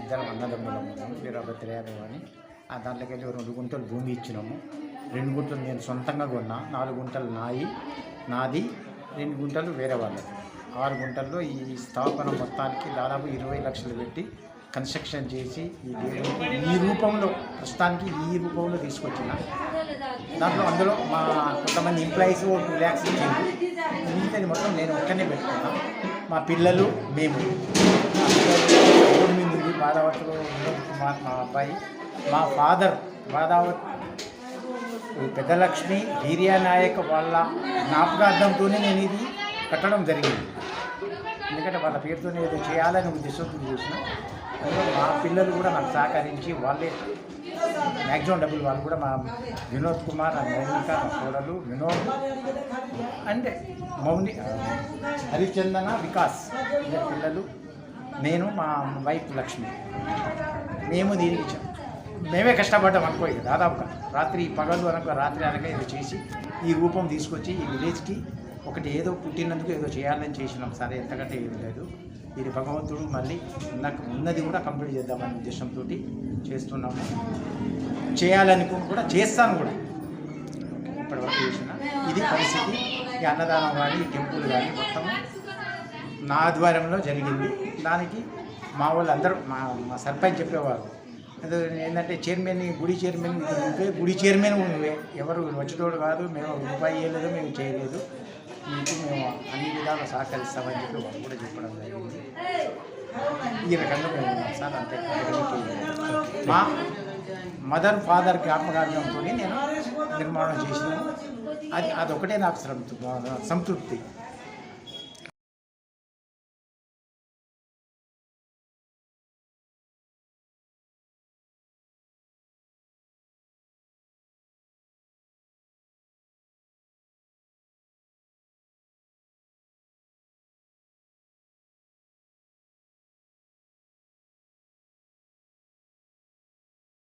ఇద్దరం అన్నదమ్ములం ఉన్నాము వీరభద్రయాదవ్ అని ఆ దాంట్లోకి వెళ్ళి రెండు గుంటలు భూమి ఇచ్చినాము. రెండు గుంటలు నేను సొంతంగా కొన్నా నాలుగు గుంటలు నాయి నాది రెండు గుంటలు వేరే వాళ్ళది. ఆరు గుంటల్లో ఈ స్థాపన మొత్తానికి దాదాపు ఇరవై లక్షలు పెట్టి కన్స్ట్రక్షన్ చేసి ఈ ఈ రూపంలో ప్రస్తుతానికి ఈ రూపంలో తీసుకొచ్చిన. దాంట్లో అందులో మా కొంతమంది ఎంప్లాయీస్ టూ ల్యాక్స్ మిగతాది మొత్తం నేను ఒక్కనే పెట్టుకున్నాను మా పిల్లలు మేము. మా పిల్లలు రోడ్డు మీద ఉంది బాధావతిలో కుమార్ మా అబ్బాయి. మా ఫాదర్ బాధావతి పెద్దలక్ష్మి వీర్యానాయక్ వాళ్ళ జ్ఞాపకార్థంతోనే నేను ఇది కట్టడం జరిగింది. ఎందుకంటే వాళ్ళ పేరుతోనే ఏదో చేయాలని ఉద్దేశంతో చూసిన. మా పిల్లలు కూడా నాకు సహకరించి వాళ్ళే మ్యాక్సిమం డబ్బులు వాళ్ళు కూడా మా వినోద్ కుమార్ మౌనిక మా కోడలు వినోద్ అంటే మౌని హరిచందన వికాస్ ఇద్దరు పిల్లలు. నేను మా వైఫ్ లక్ష్మి. మేము దీనికి ఇచ్చాం మేమే కష్టపడ్డాం అనుకో ఇక దాదాపుగా రాత్రి పగలు అనక రాత్రి అనక ఏదో చేసి ఈ రూపం తీసుకొచ్చి ఈ విలేజ్కి ఒకటి ఏదో పుట్టినందుకు ఏదో చేయాలని చేసినాం. సరే ఎంతకంటే ఏం లేదు. ఇది భగవంతుడు మళ్ళీ నాకు ఉన్నది కూడా కంప్లీట్ చేద్దామనే ఉద్దేశంతో చేస్తున్నాము. చేయాలనుకుని కూడా చేస్తాను కూడా. ఇప్పటివరకు చేసిన. ఇది పరిస్థితి. ఈ అన్నదానం కానీ టెంపుల్ కానీ మొత్తం నా ఆధ్వర్యంలో జరిగింది. దానికి మా వాళ్ళు అందరూ మా మా సర్పంచ్ చెప్పేవారు. అదే ఏంటంటే చైర్మన్ గుడి చైర్మన్ నువ్వే గుడి చైర్మన్ నువ్వే. ఎవరు వచ్చేటోడు కాదు మేము రూపాయి ఇవ్వలేదు మేము చేయలేదు. మీకు మేము అన్ని విధాలు సహకరిస్తామని చెప్పి వాళ్ళు కూడా చెప్పడం. ఈ రకంగా మేము సార్ అంతే. మా మదర్ ఫాదర్ జ్ఞాపకార్థంతో నేను నిర్మాణం చేసినాను. అది అదొకటే నాకు సంతృప్తి.